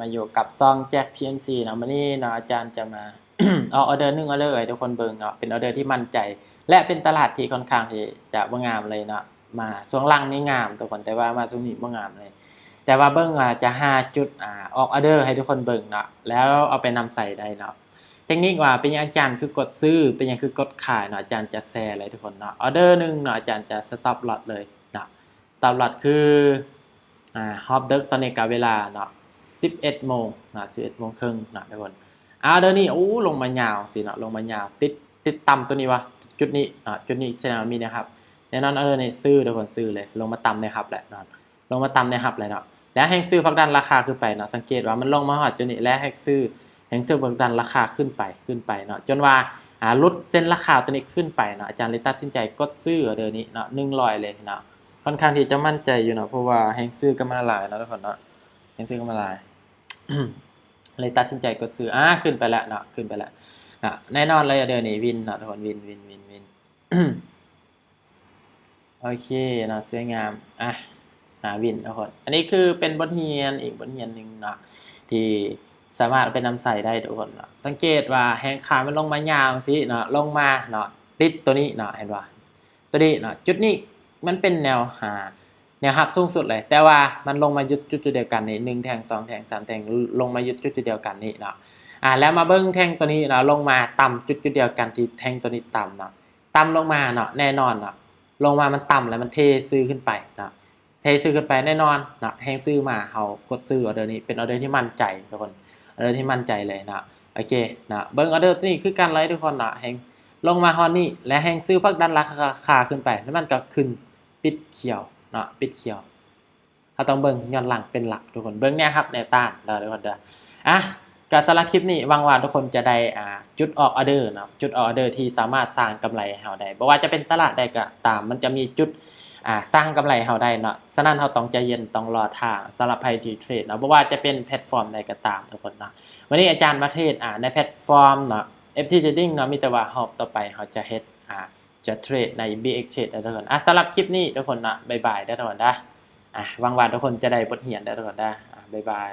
มาอยู่กับซองแจ็ค PNC เนาะวันนี้เนาะอาจารย์จะมาเอาออเดอร์หนึ่งออเดอร์ให้ทุกคนเบิ่งเนาะเป็นออเดอร์ที่มั่นใจ และเป็นตลาดที่ค่อนข้างที่จะบ่งามเลยเนาะมาช่วงล่างนี่งามทุกคนแต่ว่ามาช่วงนี้บ่งามเลย แต่ว่าเบิ่งอะจะหาจุดอ่าออกออเดอร์ให้ทุกคนเบิ่งเนาะแล้วเอาไปนำใส่ได้เนาะเทคนิคว่าเป็นยังอาจารย์คือกดซื้อเป็นยังคือกดขายเนาะอาจารย์จะแชร์เลยทุกคนเนาะออเดอร์หนึ่งเนาะอาจารย์จะสต็อปลอตเลยเนาะสต็อปลอตคืออ่าฮอบเดิร์กตอนนี้กับเวลาเนาะ 11โมงนะ11โมงครึ่งนะทุกคนอ่าเดี๋ยวนี้โอ้ลงมายาวสินะลงมายาวติดติดต่ำตัวนี้วะจุดนี้เนาจุดนี้แสดงว่ามีนะครับแน่นอนออเดอร์นี้ซื้อทุกคนซื้อเลยลงมาต่ำนะครับแหละนะลงมาต่ำนะครับเลยเนาะและแห่งซื้อพักดันราคาขึ้นไปเนาะสังเกตว่ามันลงมาหอดจนนี่และแห่งซื้อแห่งซื้อพักดันราคาขึ้นไปขึ้นไปเนาะจนว่าอ่าลดเส้นราคาตัวนี้ขึ้นไปเนาะอาจารย์เลยตัดสินใจกดซื้อเดือนนี้เนาะหนึ่งร้อยเลยเนาะค่อนข้างที่จะมั่นใจอยู่เนาะเพราะว่าแห่งซื้อก็มาหลายเนาะทุกคนเนาะแห่งซื้อก็มาหลาย เลยตัดสินใจกดซื้ออ่าขึ้นไปแล้วเนาะขึ้นไปแล้วนะแน่นอนเลยเดือนนี้วินเนาะทุกคนวินวินวินวินโอเคเนาะสวยงามอะหาวินทุกคนอันนี้คือเป็นบทเรียนอีกบทเรียนหนึ่งเนาะที่สามารถเอาไปนำใส่ได้ทุกคนเนาะสังเกตว่าแหงขามันลงมายาวสิเนาะลงมาเนาะติดตัวนี้เนาะเห็นว่าตัวนี้เนาะจุดนี้มันเป็นแนวหา แนวหับสูงสุดเลย แต่ว่ามันลงมายุดจุดเดียวกันนี่หนึ่งแทงสองแทงสามแทงลงมายุดจุดเดียวกันนี่เนาะอ่าแล้วมาเบิ้งแทงตัวนี้เนาะลงมาต่ำจุดจุดเดียวกันที่แทงตัวนี้ต่ำเนาะต่ำลงมาเนาะแน่นอนเนาะลงมามันต่ำแล้วมันเทซื้อขึ้นไปเนาะเทซื้อกันไปแน่นอนเนาะแฮงซื้อมาเขากดซื้อออเดอร์นี้เป็นออเดอร์ที่มั่นใจทุกคนออเดอร์ที่มั่นใจเลยเนาะโอเคนะเบิ้งออเดอร์นี้คือการไลฟ์ทุกคนเนาะแฮงลงมาฮอนนี่และแฮงซื้อพักดันราคาขึ้นไปแล้วมันก็ขึ้นปิดเขียว นะปิดเขียวเราต้องเบิ้งย้อนหลังเป็นหลักทุกคนเบิ้งเนี่ยครับแนต้านเด้อทุกคนเด้ออะการสำหรับคลิปนี้วังว่าทุกคนจะได้อ่าจุดออกออเดอร์นะจุดออกออเดอร์ที่สามารถสร้างกำไรให้เราได้บ่ว่าจะเป็นตลาดใดก็ตาม มันจะมีจุดอ่าสร้างกำไรเราได้เนาะฉะนั้นเราต้องใจเย็นต้องรอทางสำหรับใครที่เทรดเนาะเพราะว่าจะเป็นแพลตฟอร์มใดก็ตามทุกคนเนาะวันนี้อาจารย์มาเทรดอ่าในแพลตฟอร์มเนาะ FT Trading เนาะมีแต่ว่าหอบต่อไปเขาจะเฮ็ดอ่า จะเทรดใน BX Trade ได้ทุกคนอะสำหรับคลิปนี้ทุกคนนะบายบายได้ทุกคนนะอะหวังว่าทุกคนจะได้บทเรียนได้ทุกคนนะอะบายบาย